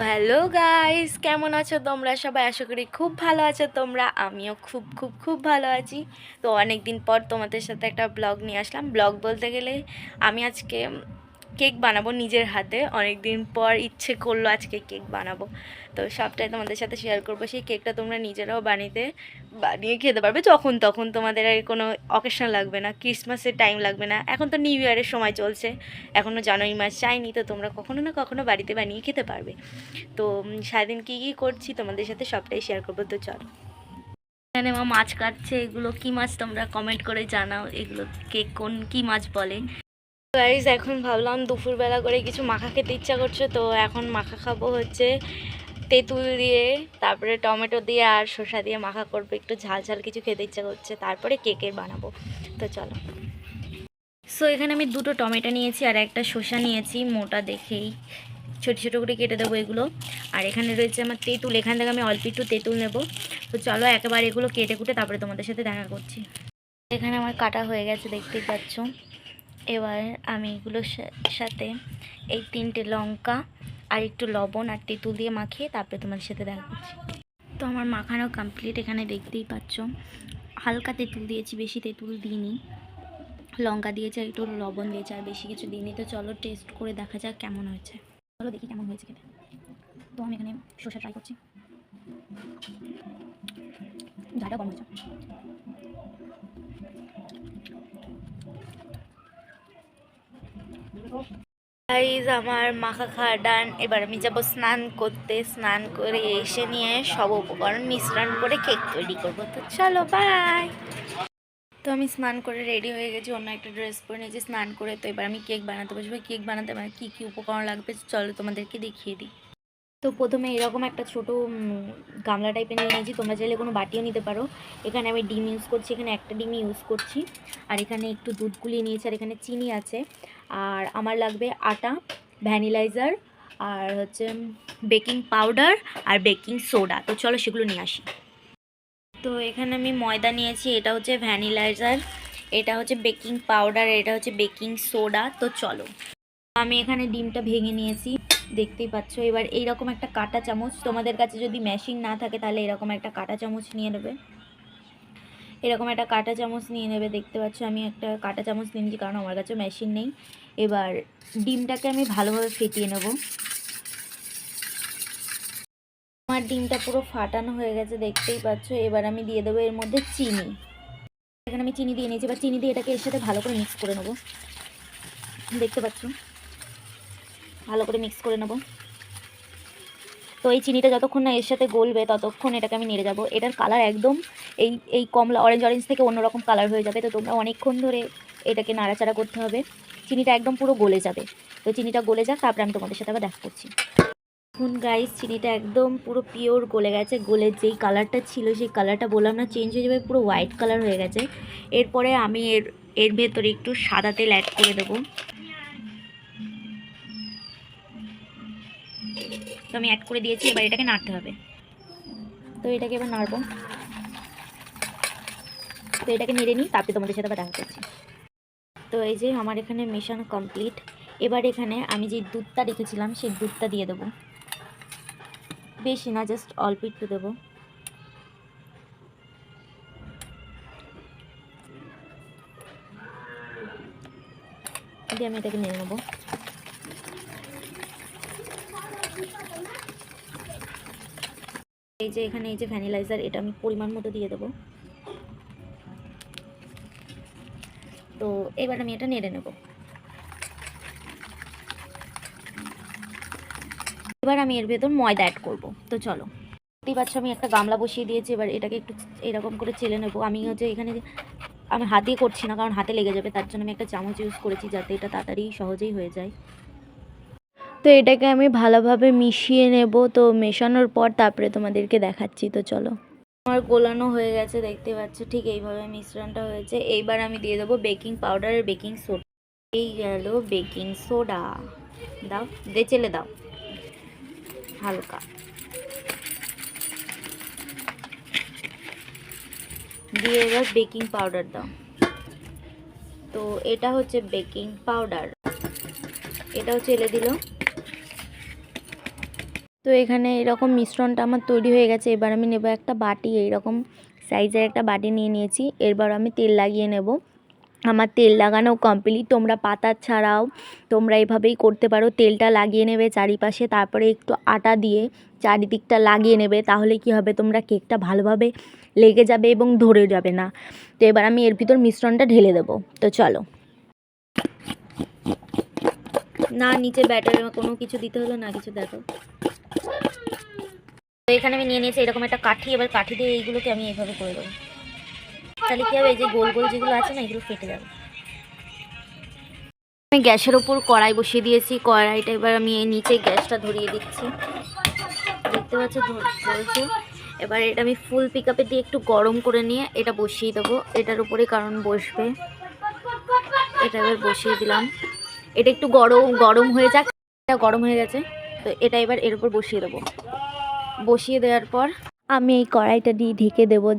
Hello guys কেমন আছো তোমরা? সবাই আশা করি খুব ভালো আছো তোমরা। আমিও খুব খুব খুব ভালো আছি। তো অনেক দিন পর তোমাদের সাথে একটা ব্লগ নিয়ে আসলাম। ব্লগ বলতে গেলে আমি আজকে কেক বানাবো নিজের হাতে। অনেক দিন পর ইচ্ছে করল আজকে কেক বানাবো। তো সবটাই তোমাদের সাথে শেয়ার করব। সেই কেকটা তোমরা নিজেরাও বানিয়ে বানিয়ে খেতে পারবে যখন তখন। তোমাদের আর কোনো অকেশন লাগবে না ক্রিসমাসের টাইম লাগবে না। এখন তো নিউ ইয়ারের সময় চলছে। এখনও জানুয়ারি মাস যায়নি, তো তোমরা কখনো না কখনো বাড়িতে বানিয়ে খেতে পারবে। তো সারাদিন কী কী করছি তোমাদের সাথে সবটাই শেয়ার করব, তো চলো। এখানে মা মাছ কাটছে, এগুলো কি মাছ তোমরা কমেন্ট করে জানাও, এগুলো কে কোন কি মাছ বলে। গাইজ এখন ভাবলাম দুপুরবেলা করে কিছু মাখা খেতে ইচ্ছা করছে, তো এখন মাখা খাব হচ্ছে তেঁতুল দিয়ে, তারপরে টমেটো দিয়ে আর শসা দিয়ে মাখা করব। একটু ঝাল ঝাল কিছু খেতে ইচ্ছা করছে, তারপরে কেকের বানাবো। তো চলো। সো এখানে আমি দুটো টমেটো নিয়েছি আর একটা শসা নিয়েছি, মোটা দেখেই। ছোট ছোট করে কেটে দেবো এগুলো। আর এখানে রয়েছে আমার তেঁতুল, এখান থেকে আমি অল্প একটু তেঁতুল নেব। তো চলো একেবারে এগুলো কেটে কুটে তারপরে তোমাদের সাথে দেখা করছি। এখানে আমার কাটা হয়ে গেছে, দেখতেই পাচ্ছ। এবার আমি এগুলোর সাথে এই তিনটে লঙ্কা আর একটু লবণ আর তেঁতুল দিয়ে মাখিয়ে তারপরে তোমাদের সাথে দেখা করছি। তো আমার মাখানো কমপ্লিট এখানে দেখতেই পাচ্ছ। হালকা তেঁতুল দিয়েছি, বেশি তেঁতুল দিইনি। লঙ্কা দিয়েছে আর একটু লবণ দিয়েছে আর বেশি কিছু দিইনি। তো চলো টেস্ট করে দেখা যাক কেমন হয়েছে। চলো দেখি কেমন হয়েছে খেতে। তো আমি এখানে শসা ট্রাই করছি। ঝালটা কম হয়েছে। গাইজ আমার মাখা খাওয়া ডান এবার আমি যাব স্নান করতে। স্নান করে এসে নিয়ে সব উপকরণ, মিশ্রণ করে কেক তৈরি করব। তো চলো বাই তো আমি স্নান করে রেডি হয়ে গেছি, অন্য একটা ড্রেস পরে নিয়েছি, স্নান করে। তো এবার আমি কেক বানাতে বসবো। কেক বানাতে মানে কী কী উপকরণ লাগবে? চলো তোমাদেরকে দেখিয়ে দিই। তো প্রথমে এরকম একটা ছোট গামলা টাইপের নিয়ে নিয়েছি। তোমরা চাইলে কোনো বাটিও নিতে পারো। এখানে আমি ডিম ইউজ করছি, এখানে একটা ডিম ইউজ করছি। আর এখানে একটু দুধ গুলিয়ে নিয়েছি, আর এখানে চিনি আছে। আর আমার লাগবে আটা, ভ্যানিলাইজার, আর হচ্ছে বেকিং পাউডার, আর বেকিং সোডা। তো চলো সেগুলো নিয়ে আসি। তো এখানে আমি ময়দা নিয়েছি, এটা হচ্ছে ভ্যানিলাইজার, এটা হচ্ছে বেকিং পাউডার এটা হচ্ছে বেকিং সোডা। তো চলো। আমি এখানে ডিমটা ভেঙে নিয়েছি। দেখতেই পাচ্ছ। এবার এইরকম একটা কাঁটা চামচ, তোমাদের কাছে যদি মেশিন না থাকে তাহলে এরকম একটা কাঁটা চামচ নিয়ে নেবে। এরকম একটা কাঁটা চামচ নিয়ে নেবে, দেখতে পাচ্ছ আমি একটা কাঁটা চামচ নিয়েছি কারণ আমার কাছে মেশিন নেই। এবার ডিমটাকে আমি ভালোভাবে ফেটিয়ে নেব। আমার ডিমটা পুরো ফাটানো হয়ে গেছে, দেখতেই পাচ্ছ। এবার আমি দিয়ে দেবো এর মধ্যে চিনি। এখানে আমি চিনি দিয়ে নিয়েছি, এবার চিনি দিয়ে এটাকে এর সাথে ভালো করে মিক্স করে নেব। দেখতে পাচ্ছ? ভালো করে মিক্স করে নেব। তো এই চিনিটা যতক্ষণ না এর সাথে গলবে, ততক্ষণ এটাকে আমি নেড়ে যাব। এটার কালার একদম এই এই কমলা অরেঞ্জ অরেঞ্জ থেকে অন্যরকম কালার হয়ে যাবে। তো তোমরা অনেকক্ষণ ধরে এটাকে নাড়াচাড়া করতে হবে। চিনিটা একদম পুরো গলে যাবে। তো চিনিটা গলে যাক, তারপরে আমি তোমাদের সাথে আবার দেখা করছি। এখন গাইস চিনিটা একদম পুরো পিওর গলে গেছে। গলে যেই কালারটা ছিল, সেই কালারটা বললাম না চেঞ্জ হয়ে যাবে, পুরো হোয়াইট কালার হয়ে গেছে। এরপরে আমি এর এর ভেতরে একটু সাদা তেল অ্যাড করে দেবো। তো আমি অ্যাড করে দিয়েছি, এবার এটাকে নাড়তে হবে। তো এটাকে এবার নাড়বো। তো এটাকে নেড়ে নিই, তারপরে তোমাদের সাথে আবার দেখা করছি। তো এই যে আমার এখানে মেশানো কমপ্লিট এবার এখানে আমি যে দুধটা রেখেছিলাম, সেই দুধটা দিয়ে দেবো। বেশি না জাস্ট অল্প একটু দেবো। দিয়ে আমি এটাকে নিয়ে নেব। এই যে এখানে এই যে ভ্যানিলাইজার, এটা আমি পরিমাণ মতো দিয়ে দেবো। তো এবার আমি এটা নেড়ে নেব। এবার আমি এর ভেতর ময়দা অ্যাড করব। তো চলো। দেখতেই পাচ্ছ আমি একটা গামলা বসিয়ে দিয়েছি, এবার এটাকে একটু এরকম করে চেলে নেব। আমি হচ্ছে এখানে আমি হাতে করছি না, কারণ হাতে লেগে যাবে, তার জন্য আমি একটা চামচ ইউজ করেছি, যাতে এটা তাড়াতাড়ি সহজেই হয়ে যায়। তো এটাকে আমি ভালোভাবে মিশিয়ে নেব। তো মেশানোর পর তারপরে তোমাদেরকে দেখাচ্ছি। তো চলো। আমার গোলানো হয়ে গেছে, দেখতে পাচ্ছ? ঠিক এইভাবে মিশ্রণটা হয়েছে। এইবার আমি দিয়ে দেবো বেকিং পাউডার আর বেকিং সোডা। এই গেল বেকিং সোডা। দাও, দে, চেলে দাও। হালকা। দিয়ে এবার বেকিং পাউডার দাও। তো এটা হচ্ছে বেকিং পাউডার। এটাও চেলে দিল তো এখানে এরকম মিশ্রণটা আমার তৈরি হয়ে গেছে। এবার আমি নেব একটা বাটি, এইরকম সাইজের একটা বাটি নিয়ে নিয়েছি। এরপর আমি তেল লাগিয়ে নেব। আমার তেল লাগানো কমপ্লিট। তোমরা পাতা ছাড়াও তোমরা এভাবেই করতে পারো। তেলটা লাগিয়ে নেবে চারিপাশে, তারপরে একটু আটা দিয়ে চারিদিকটা লাগিয়ে নেবে। তাহলে কি হবে? তোমরা কেকটা ভালোভাবে লেগে যাবে এবং ধরে যাবে না। তো এবার আমি এর ভিতর মিশ্রণটা ঢেলে দেবো। তো চলো। না, নিচে ব্যাটার কোনো কিছু দিতে হলো না, কিছু দেখো। তো এখানে আমি নিয়ে নিয়েছি এরকম একটা কাঠি, এবার কাঠি দিয়ে এইগুলোকে আমি এইভাবে করে দেবো। তাহলে কী হবে, এই যে গোল গোল যেগুলো আছে না, এগুলো ফেটে যাবে। আমি গ্যাসের ওপর কড়াই বসিয়ে দিয়েছি, কড়াইটা এবার আমি নিচে গ্যাসটা ধরিয়ে দিচ্ছি। দেখতে পাচ্ছি চলছে এবার এটা আমি ফুল পিক দিয়ে একটু গরম করে নিয়ে এটা বসিয়ে দেবো। এটার উপরে কারণ বসবে। এটা এবার বসিয়ে দিলাম। এটা একটু গরম গরম হয়ে যাক। এটা গরম হয়ে গেছে। তো এটা এবার এর উপর বসিয়ে দেবো। বসিয়ে দেওয়ার পর আমি এই কড়াইটা দিয়ে ঢেকে দেবো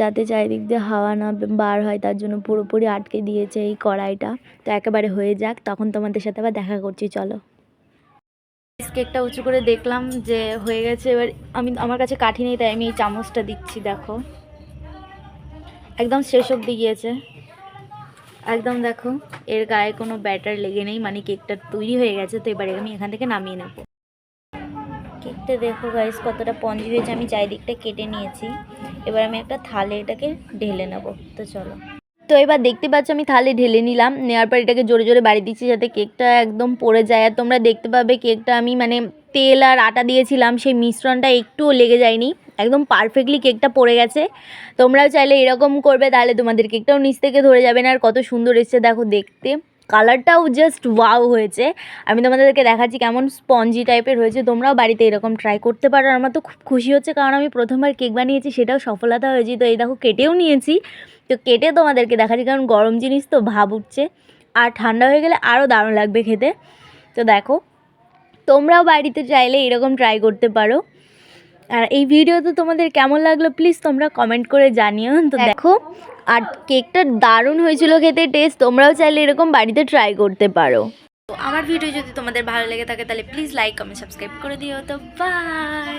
যাতে চারিদিক দিয়ে হাওয়া না বার হয়, তার জন্য পুরোপুরি আটকে দিয়েছে এই কড়াইটা। তো একেবারে হয়ে যাক, তখন তোমাদের সাথে আবার দেখা করছি, চলো। কেকটা উঁচু করে দেখলাম যে হয়ে গেছে, এবার আমি, আমার কাছে কাঠি নেই, তাই আমি এই চামচটা দিচ্ছি, দেখো। একদম শেষ অব্দি গিয়েছে। একদম দেখো, এর গায়ে কোনো ব্যাটার লেগে নেই মানে কেকটা তৈরি হয়ে গেছে, তো এবারে আমি এখান থেকে নামিয়ে নেব। কেকটা দেখো গাইস কতটা পঞ্জি হয়েছে। আমি চারিদিকটা কেটে নিয়েছি। এবার আমি একটা থালে এটাকে ঢেলে নেব। তো চলো। তো এবার দেখতে পাচ্ছ, আমি থালে ঢেলে নিলাম। নেওয়ার পর এটাকে জোরে জোরে বাড়ি দিচ্ছি যাতে কেকটা একদম পড়ে যায়। আর তোমরা দেখতে পাবে কেকটা আমি মানে তেল আর আটা দিয়েছিলাম। সেই মিশ্রণটা একটুও লেগে যায়নি। একদম পারফেক্টলি কেকটা পড়ে গেছে। তোমরাও চাইলে এরকম করবে, তাহলে তোমাদের কেকটাও নিচ থেকে ধরে যাবে না। আর কত সুন্দর এসছে, দেখো দেখতে। কালারটাও জাস্ট ওয়াও হয়েছে। আমি তোমাদেরকে দেখাচ্ছি কেমন স্পঞ্জি টাইপের হয়েছে। তোমরাও বাড়িতে এরকম ট্রাই করতে পারো। আমার তো খুব খুশি হচ্ছে কারণ আমি প্রথমবার কেক বানিয়েছি, সেটাও সফলতা হয়েছি। তো এই দেখো, কেটেও নিয়েছি। তো কেটে তোমাদেরকে দেখাচ্ছি কারণ গরম জিনিস তো ভাব উঠছে। আর ঠান্ডা হয়ে গেলে আরও দারুণ লাগবে খেতে। তো দেখো, তোমরাও বাড়িতে চাইলে এরকম ট্রাই করতে পারো। আর এই ভিডিও তো তোমাদের কেমন লাগল প্লিজ তোমরা কমেন্ট করে জানিও। তো দেখো আর কেকটা দারুণ হয়েছিল খেতে টেস্ট তোমরাও চাইলে এরকম বাড়িতে ট্রাই করতে পারো। তো আমার ভিডিও যদি তোমাদের ভালো লেগে থাকে তাহলে প্লিজ লাইক কমেন্ট সাবস্ক্রাইব করে দিও। তো বাই